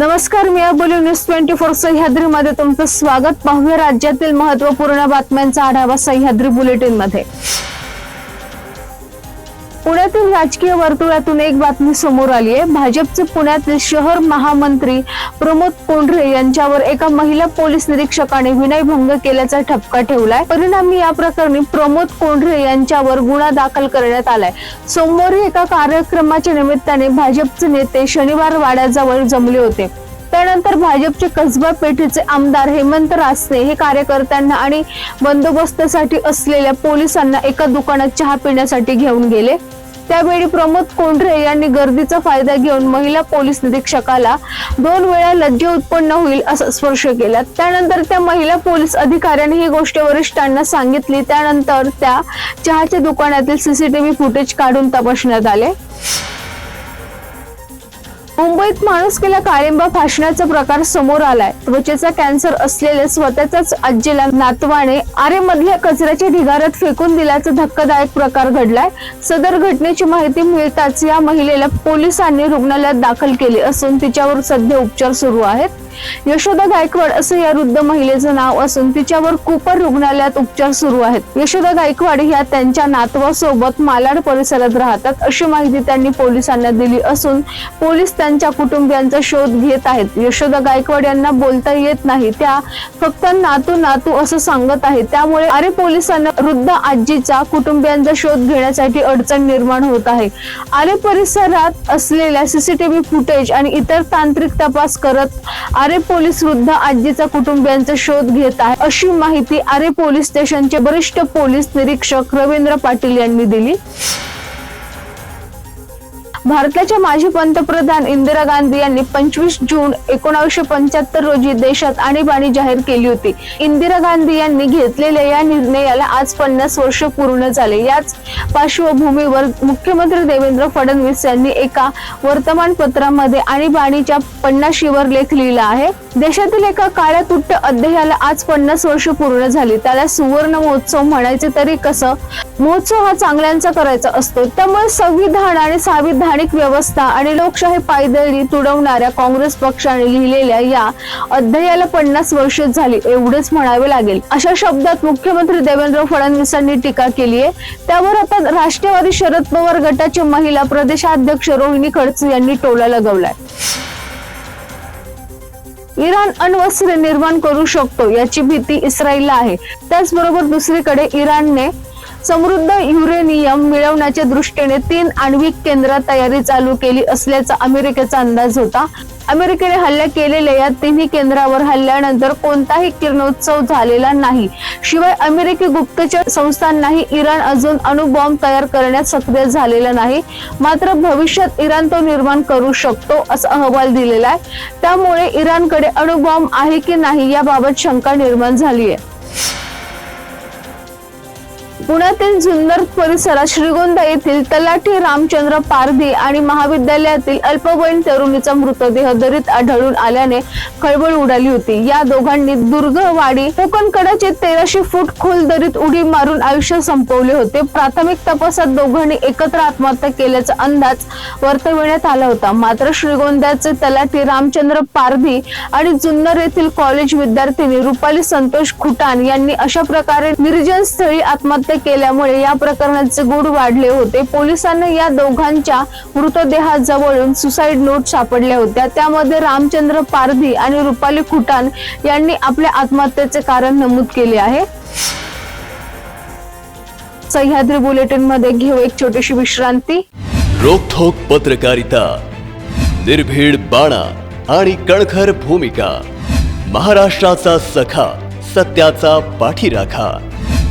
नमस्कार मी Aboli news twenty four Sahyadri मध्ये तुमचं स्वागत. पाहूया राज्यातील महत्त्वपूर्ण बातम्यांचा आढावा सह्याद्री बुलेटिनमध्ये पुण्यातील राजकीय वर्तुळातून एक बातमी समोर आली आहे. भाजपचे पुण्यातील शहर महामंत्री प्रमोद कोंढरे यांच्यावर एका महिला पोलीस निरीक्षकाने विनयभंग केल्याचा ठपका ठेवलाय. परिणामी या प्रकरणी प्रमोद कोंढरे यांच्यावर गुन्हा दाखल करण्यात आलाय. सोमवारी एका कार्यक्रमाच्या निमित्ताने भाजपचे नेते शनिवार वाड्याजवळ जमले होते. त्यानंतर भाजपचे कसबा पेठेचे आमदार हेमंत रासने हे कार्यकर्त्यांना आणि बंदोबस्तासाठी असलेल्या पोलिसांना एका दुकानात चहा पिण्यासाठी घेऊन गेले. त्यावेळी प्रमोद कोंढरे यांनी गर्दीचा फायदा घेऊन महिला पोलीस निरीक्षकाला दोन वेळा लज्ज उत्पन्न होईल असा स्पर्श केला. त्यानंतर त्या महिला पोलीस अधिकाऱ्यांनी ही गोष्ट वरिष्ठांना सांगितली. त्यानंतर त्या चहाच्या दुकानातील सीसीटीव्ही फुटेज काढून तपासण्यात आले. मुंबईत माणुसकीला काळिंबा फासण्याचा प्रकार समोर आलाय. त्वचेचा कॅन्सर असलेल्या स्वतःच्याच आजीला नातवाने आरे मधल्या कचऱ्याच्या ढिगाऱ्यात फेकून दिल्याचा धक्कादायक प्रकार घडलाय. सदर घटनेची माहिती मिळताच या महिलेला पोलिसांनी रुग्णालयात दाखल केले असून तिच्यावर सध्या उपचार सुरू आहेत. यशोदा गायकवाड असं या वृद्ध महिलेचं नाव असून तिच्यावर कुपर रुग्णालयात उपचार सुरू आहेत. यशोदा गायकवाड ह्या त्यांच्या नातवासोबत मालाड परिसरात राहतात अशी माहिती त्यांनी पोलिसांना दिली असून पोलीस त्यांच्या कुटुंबियांचा शोध घेत आहेत. यशोदा गायकवाड यांना बोलता येत नाही त्या फक्त नातू नातू असं सांगत आहेत. त्यामुळे अरे पोलिसांना वृद्ध आजीचा कुटुंबियांचा शोध घेण्यासाठी अडचण निर्माण होत आहे. आरे परिसरात असलेल्या सीसीटीव्ही फुटेज आणि इतर तांत्रिक तपास करत आरे पोलीस वृद्ध आजीचा कुटुंबियांचा शोध घेत आहे. अशी माहिती आरे पोलीस स्टेशनचे वरिष्ठ पोलीस निरीक्षक रवींद्र पाटील यांनी दिली. भारताच्या माजी पंतप्रधान इंदिरा गांधी यांनी पंचवीस जून एकोणीसशे पंच्याहत्तर रोजी देशात आणीबाणी जाहीर केली होती. इंदिरा गांधी यांनी घेतलेल्या या निर्णयाला आज पन्नास वर्ष पूर्ण झाले. याच पार्श्वभूमीवर मुख्यमंत्री देवेंद्र फडणवीस यांनी एका वर्तमानपत्रामध्ये आणीबाणीच्या पन्नाशीवर लेख लिहिला आहे. देशातील एका काळ्या तुट्ट अध्यायाला आज पन्नास वर्ष पूर्ण झाली. त्याला सुवर्ण महोत्सव म्हणायचे तरी कसं? महोत्सव हा चांगल्यांचा करायचा असतो. त्यामुळे संविधान आणि संविधान संविधानिक व्यवस्था आणि लोकशाही पायदळी तुडवणाऱ्या काँग्रेस पक्षाने लिहिलेल्या या अध्यायाला पन्नास वर्ष झाली एवढेच म्हणावे लागेल. अशा शब्दात मुख्यमंत्री देवेंद्र फडणवीसांनी टीका केली आहे. त्यावर आता राष्ट्रवादी शरद पवार गटाचे महिला प्रदेशाध्यक्ष रोहिणी खडसे यांनी टोला लगवलाय. इराण अण्वस्त्र निर्माण करू शकतो याची भीती इस्रायलला आहे. त्याचबरोबर दुसरीकडे इराणने समृद्ध युरेनियम मिळवण्याच्या दृष्टीने तीन आण्विक केंद्र तयारी चालू केली असल्याचा अमेरिकेचा अंदाज होता. अमेरिकेने हल्ला केलेल्या या तिन्ही केंद्रावर हल्ल्यानंतर कोणताही किरणोत्सव झालेला नाही. शिवाय अमेरिकी गुप्तचर संस्थांनाही इराण अजून अणुबॉम्ब तयार करण्यात सक्रिय झालेला नाही. मात्र भविष्यात इराण तो निर्माण करू शकतो असा अहवाल दिलेला आहे. त्यामुळे इराणकडे अणुबॉम्ब आहे की नाही याबाबत शंका निर्माण झाली आहे पुण्यातील जुन्नर परिसरात श्रीगोंदा येथील तलाठी रामचंद्र पारधी आणि महाविद्यालयातील अल्पवयीन तरुणीचा मृतदेह दरीत आढळून आल्याने खळबळ उडाली होती. या दोघांनी दुर्गवाडी कोकणकडाचे तेराशे फूट खोल दरीत उडी मारून आयुष्य संपवले होते. प्राथमिक तपासात दोघांनी एकत्र आत्महत्या केल्याचा अंदाज वर्तविण्यात आला होता. मात्र श्रीगोंद्याचे तलाठी रामचंद्र पारधी आणि जुन्नर येथील कॉलेज विद्यार्थिनी रुपाली संतोष खुटान यांनी अशा प्रकारे निर्जन स्थळी आत्महत्या केल्यामुळे या प्रकरणाचे गुढ वाढले होते. पोलिसांना या दोघांच्या मृतदेहाजवळून सुसाईड नोट सापडल्या होत्या. त्यामध्ये रामचंद्र पारधी आणि रुपाली खुटान यांनी आपल्या आत्महत्येचे कारण नमूद केले आहे. सह्याद्री बुलेटिनमध्ये घेऊ एक छोटीशी विश्रांती. रोखोक पत्रकारिता निर्भीड बाणा आणि कणखर भूमिका महाराष्ट्राचा सखा सत्याचा पाठीराखा.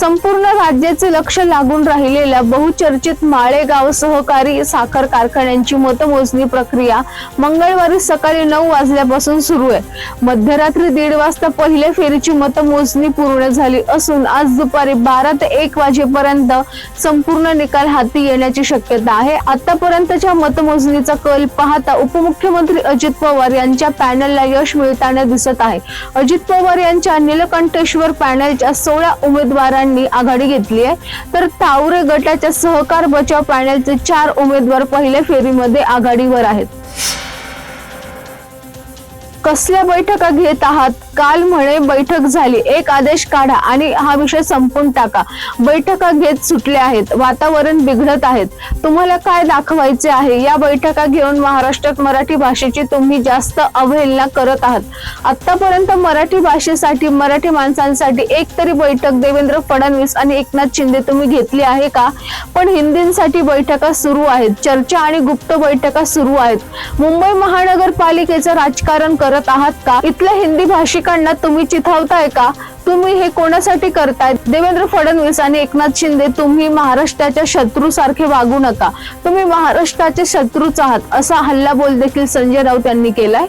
संपूर्ण राज्याचे लक्ष लागून राहिलेल्या बहुचर्चित माळेगाव सहकारी साखर कारखान्यांची मतमोजणी प्रक्रिया मंगळवारी सकाळी नऊ वाजल्यापासून सुरू आहे. मध्यरात्री दीड वाजता पहिल्या फेरीची मतमोजणी पूर्ण झाली असून आज दुपारी बारा ते एक वाजेपर्यंत संपूर्ण निकाल हाती येण्याची शक्यता आहे. आतापर्यंतच्या मतमोजणीचा कल पाहता उपमुख्यमंत्री अजित पवार यांच्या पॅनलला यश मिळताना दिसत आहे. अजित पवार यांच्या नीलकंठेश्वर पॅनलच्या सोळा उमेदवारांनी आघाडी घेतली आहे. तर तावरे गटाच्या सहकार बचाव पॅनलचे चार उमेदवार पहिल्या फेरीमध्ये आघाडीवर आहेत. कसल्या बैठका घेत आहात? काल म्हणे बैठक झाली. एक आदेश काढा आणि हा विषय संपून टाका. बैठका घेत सुटले आहेत. वातावरण बिघडत आहेत. तुम्हाला काय दाखवायचे आहे? या बैठका घेऊन महाराष्ट्रात मराठी भाषेची तुम्ही जास्त अवहेलना करत आहात. आतापर्यंत मराठी भाषेसाठी मराठी माणसांसाठी एक तरी बैठक देवेंद्र फडणवीस आणि एकनाथ शिंदे तुम्ही घेतली आहे का? पण हिंदींसाठी बैठका सुरू आहेत. चर्चा आणि गुप्त बैठका सुरू आहेत. मुंबई महानगरपालिकेचं राजकारण करत आहात का? इथल्या हिंदी भाषिकांना तुम्ही चिथावताय का? तुम्ही हे कोणासाठी करताय? देवेंद्र फडणवीस आणि एकनाथ शिंदे तुम्ही महाराष्ट्राच्या शत्रू सारखे वागू नका. तुम्ही महाराष्ट्राचे शत्रूच आहात असा हल्लाबोल देखील संजय राऊत यांनी केलाय?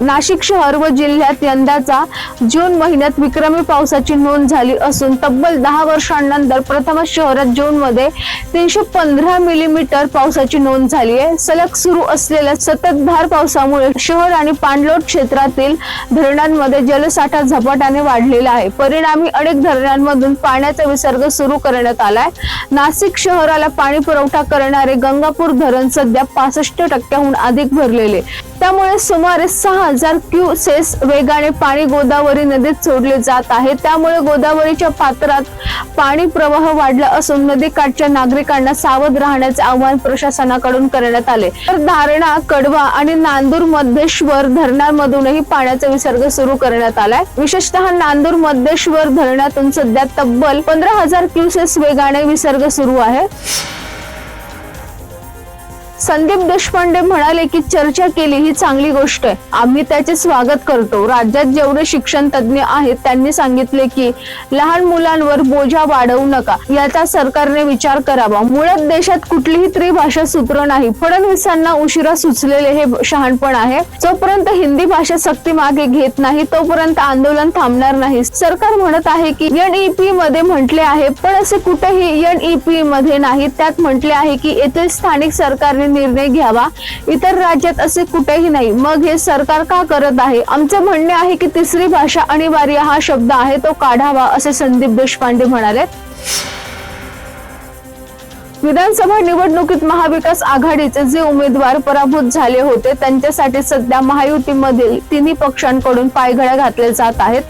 नाशिक शहर व जिल्ह्यात यंदाचा जून महिन्यात विक्रमी पावसाची नोंद झाली असून तब्बल दहा वर्षांनंतर प्रथमच शहरात जून मध्ये तीनशे पंधरा मिलीमीटर पावसाची नोंद झाली आहे. सलग सुरू असलेल्या सततधार पावसामुळे शहर आणि पाणलोट क्षेत्रातील धरणांमध्ये जलसाठा झपाट्याने वाढलेला आहे. परिणामी अनेक धरणांमधून पाण्याचा विसर्ग सुरू करण्यात आलाय नाशिक शहराला पाणी पुरवठा करणारे गंगापूर धरण सध्या पासष्ट टक्क्याहून अधिक भरलेले. त्यामुळे सुमारे सहा हजार क्युसेस वेगाने पाणी गोदावरी नदीत सोडले जात आहे. त्यामुळे गोदावरीच्या पात्रात पाणी प्रवाह वाढला असून नदीकाठच्या नागरिकांना सावध राहण्याचे आवाहन प्रशासनाकडून करण्यात आले. तर धारणा कडवा आणि नांदूर मध्येश्वर धरणांमधूनही पाण्याचा विसर्ग सुरू करण्यात आलाय. विशेषतः नांदूर मध्येश्वर धरणातून सध्या तब्बल पंधरा हजार क्युसेस वेगाने विसर्ग सुरू आहे. संदीप देशपांडे म्हणाले की चर्चा केली ही चांगली गोष्ट आहे. आम्ही त्याचे स्वागत करतो. राज्यात जेवढे शिक्षण तज्ज्ञ आहेत त्यांनी सांगितले की लहान मुलांवर बोजा वाढवू नका. याचा सरकारने विचार करावा. मुळात देशात कुठलीही त्रिभाषा सूत्र नाही. फडणवीसांना उशिरा सुचलेले हे शहाणपण आहे. जोपर्यंत हिंदी भाषा सक्ती मागे घेत नाही तोपर्यंत आंदोलन थांबणार नाही. सरकार म्हणत आहे की एनईपी मध्ये म्हटले आहे पण असे कुठेही एनईपी मध्ये नाही. त्यात म्हटले आहे की येथील स्थानिक सरकारने निर्णय घ्यावा. इतर राज्यात असे कुठेही नाही. मग हे सरकार का करत आहे? आमचं म्हणणे आहे की तिसरी भाषा अनिवार्य हा शब्द आहे तो काढावा असे संदीप देशपांडे म्हणाले. विधानसभा निवडणुकीत महाविकास आघाडीचे जे उमेदवार पराभूत झाले होते त्यांच्यासाठी सध्या महायुतीमधील तिन्ही पक्षांकडून पायघड्या घातल्या जात आहेत.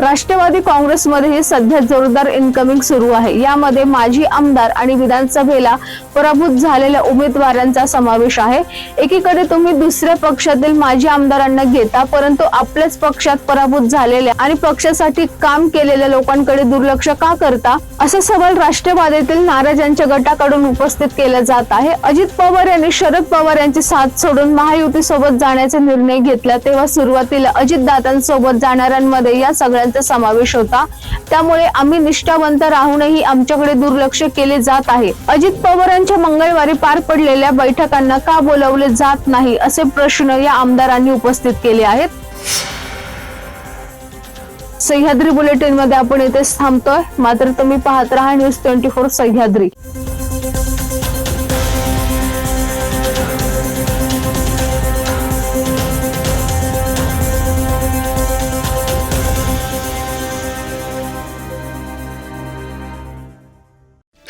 राष्ट्रवादी काँग्रेसमध्येही सध्या जोरदार इनकमिंग सुरू आहे. यामध्ये माजी आमदार आणि विधानसभेला पराभूत झालेल्या उमेदवारांचा समावेश आहे. एकीकडे तुम्ही दुसऱ्या पक्षातील माजी आमदारांना घेता परंतु आपल्याच पक्षात पराभूत झालेल्या आणि पक्षासाठी काम केलेल्या लोकांकडे दुर्लक्ष का करता? असा सवाल राष्ट्रवादीतील नाराजांच्या गटाकडून उपस्थित केला जात आहे. अजित पवार यांनी शरद पवार यांची साथ सोडून महायुती सोबत जाण्याचा निर्णय घेतला. तेव्हा सुरुवातीला अजितदादांसोबत जाणाऱ्यांमध्ये या सगळ्यांचा समावेश होता. त्यामुळे आम्ही निष्ठावंत राहूनही आमच्याकडे दुर्लक्ष केले जात आहे. अजित पवारांच्या मंगळवारी पार पडलेल्या बैठकांना का बोलवले जात नाही असे प्रश्न या आमदारांनी उपस्थित केले आहेत. सह्याद्री बुलेटिनमध्ये आपण इथेच थांबतोय. मात्र तुम्ही पाहत राहा न्यूज ट्वेंटी फोर सह्याद्री.